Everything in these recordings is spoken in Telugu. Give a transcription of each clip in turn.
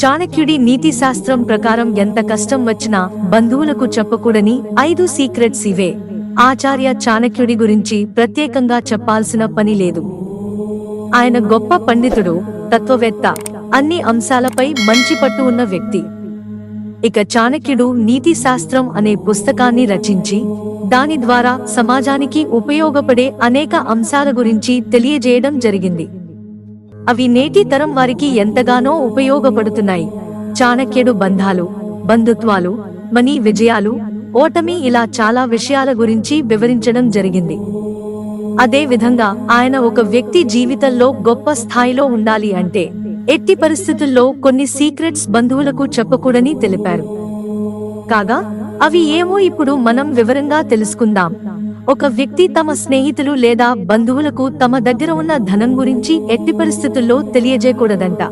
చాణక్యుడి నీతి శాస్త్రం ప్రకారం ఎంత కష్టం వచ్చినా బంధువులకు చెప్పకూడని ఐదు సీక్రెట్స్ ఇవే. ఆచార్య చాణక్యుడి గురించి ప్రత్యేకంగా చెప్పాల్సిన పని లేదు. ఆయన గొప్ప పండితుడు తత్వవేత్త అన్ని అంశాలపై మంచి పట్టు ఉన్న వ్యక్తి. ఇక చాణక్యుడు నీతి శాస్త్రం అనే పుస్తకాన్ని రచించి దాని ద్వారా సమాజానికి ఉపయోగపడే అనేక అంశాల గురించి తెలియజేయడం జరిగింది. అవి నేటి తరం వారికి ఎంతగానో ఉపయోగపడుతున్నాయి. చాణక్యుడు బంధాలు బంధుత్వాలు మనీ విజయాలు ఓటమి ఇలా చాలా విషయాల గురించి వివరించడం జరిగింది. అదే విధంగా ఆయన ఒక వ్యక్తి జీవితంలో గొప్ప స్థాయిలో ఉండాలి అంటే ఎట్టి పరిస్థితుల్లో కొన్ని సీక్రెట్స్ బంధువులకు చెప్పకూడని తెలిపారు. కాగా అవి ఏమో ఇప్పుడు మనం వివరంగా తెలుసుకుందాం. ఒక వ్యక్తి తమ స్నేహితులు లేదా బంధువులకు తమ దగ్గర ఉన్న ధనం గురించి ఎట్టి పరిస్థితుల్లో తెలియజేయకూడదంట.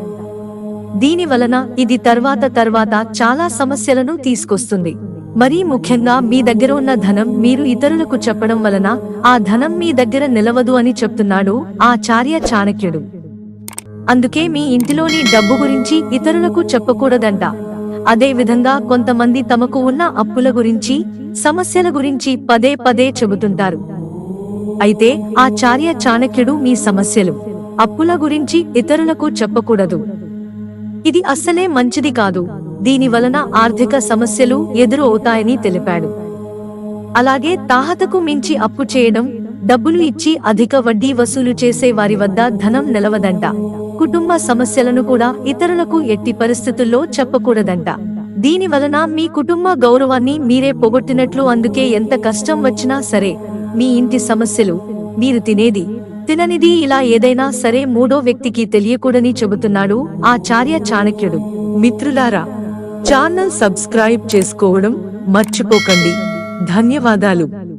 దీని వలన ఇది తర్వాత తర్వాత చాలా సమస్యలను తీసుకొస్తుంది. మరీ ముఖ్యంగా మీ దగ్గర ఉన్న ధనం మీరు ఇతరులకు చెప్పడం వలన ఆ ధనం మీ దగ్గర నిలవదు అని చెప్తున్నాడు ఆచార్య చాణక్యుడు. అందుకే మీ ఇంటిలోని డబ్బు గురించి ఇతరులకు చెప్పకూడదంట. అదేవిధంగా కొంతమంది తమకు ఉన్న అప్పుల గురించి సమస్యల గురించి పదే పదే చెబుతుంటారు. అయితే ఆచార్య చాణక్యుడు మీ సమస్యలు అప్పుల గురించి ఇతరులకు చెప్పకూడదు. ఇది అస్సలే మంచిది కాదు. దీని వలన ఆర్థిక సమస్యలు ఎదురు అవుతాయని తెలిపాడు. అలాగే తాహతకు మించి అప్పు చేయడం డబ్బులు ఇచ్చి అధిక వడ్డీ వసూలు చేసే వారి వద్ద ధనం నిలవదంట. కుటుంబ సమస్యలను కూడా ఇతరులకు ఎట్టి పరిస్థితుల్లో చెప్పకూడదంట. దీని వలన మీ కుటుంబ గౌరవాన్ని మీరే పొగొట్టినట్లు అందుకే ఎంత కష్టం వచ్చినా సరే మీ ఇంటి సమస్యలు మీరు తినేది తిననిది ఇలా ఏదైనా సరే మూడో వ్యక్తికి తెలియకూడని చెబుతున్నాడు ఆచార్య చాణక్యుడు. మిత్రులారా ఛానల్ సబ్స్క్రైబ్ చేసుకోవడం మర్చిపోకండి. ధన్యవాదాలు.